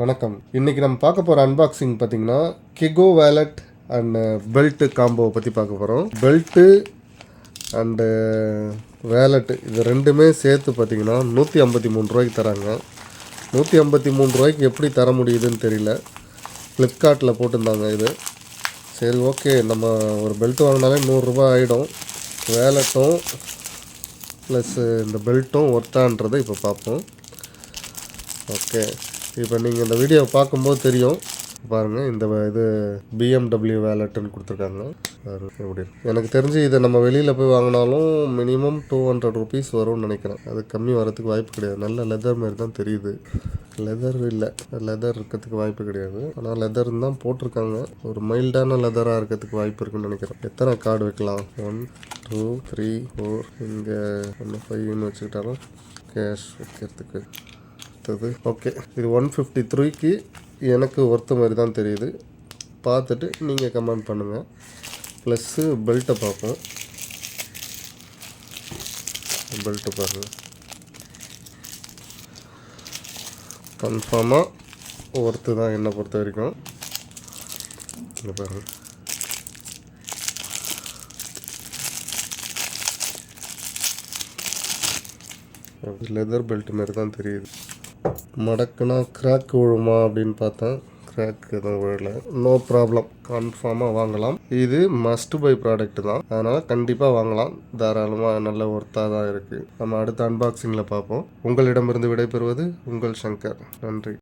வணக்கம். இன்றைக்கி நம்ம பார்க்க போகிற அன்பாக்சிங் பார்த்தீங்கன்னா கிகோ வேலட் அண்ட் பெல்ட்டு காம்போவை பற்றி பார்க்க போகிறோம் பெல்ட்டு அண்டு வேலட்டு இது ரெண்டுமே சேர்த்து பார்த்தீங்கன்னா நூற்றி ஐம்பத்தி மூணு ரூபாய்க்கு தராங்க. நூற்றி ஐம்பத்தி மூணு ரூபாய்க்கு எப்படி தர முடியுதுன்னு தெரியல. ஃப்ளிப்கார்ட்டில் போட்டிருந்தாங்க இது. சரி ஓகே நம்ம ஒரு பெல்ட் வாங்கினாலே நூறுரூபா ஆகிடும் வேலட்டும் ப்ளஸ் uh, இந்த பெல்ட்டும் ஒர்த்தான்றதை இப்போ பார்ப்போம். ஓகே இப்போ நீங்கள் இந்த வீடியோவை பார்க்கும்போது தெரியும். பாருங்கள் இந்த இது பிஎம்டபிள்யூ வேலட்டுன்னு கொடுத்துருக்காங்க. எப்படி எனக்கு தெரிஞ்சு இதை நம்ம வெளியில் போய் வாங்கினாலும் மினிமம் டூ ஹண்ட்ரட் ருபீஸ் வரும்னு நினைக்கிறேன். அது கம்மி வரதுக்கு வாய்ப்பு கிடையாது. நல்ல லெதர் மாதிரி தான் தெரியுது. லெதர் இல்லை. லெதர் இருக்கிறதுக்கு வாய்ப்பு கிடையாது. ஆனால் லெதர்னு தான் போட்டிருக்காங்க. ஒரு மைல்டான லெதராக இருக்கிறதுக்கு வாய்ப்பு இருக்குன்னு நினைக்கிறேன். எத்தனை கார்டு வைக்கலாம்? ஒன் டூ த்ரீ ஃபோர் இங்கே ஒன்று ஃபைவ்னு வச்சுக்கிட்டாலும் கேஷ் வைக்கிறதுக்கு அடுத்தது. ஓகே இது ஒன் ஃபிஃப்டி த்ரீக்கு எனக்கு ஒருத்த மாதிரி தான் தெரியுது. பார்த்துட்டு நீங்கள் கமெண்ட் பண்ணுங்கள் ப்ளஸ்ஸு பெல்ட்டை பார்ப்போம். பெல்ட்டு பாருங்கள் கன்ஃபார்மாக ஒர்த்து தான் என்னை பொறுத்த வரைக்கும். இங்கே பாருங்கள் லெதர் பெல்ட் மாதிரி தான் தெரியுது. மடக்குனா கிராக் விழுமா அப்படின்னு பார்த்தேன். கிராக் எதுவும் விழல. நோ ப்ராப்ளம் கன்ஃபார்மாக வாங்கலாம். இது மஸ்ட் பை ப்ராடக்ட் தான். அதனால் கண்டிப்பாக வாங்கலாம். தாராளமாக நல்ல ஒர்த்தாக தான் இருக்குது நம்ம அடுத்த அன்பாக்சிங்கில் பார்ப்போம். உங்களிடமிருந்து விடைபெறுவது உங்கள் சங்கர். நன்றி.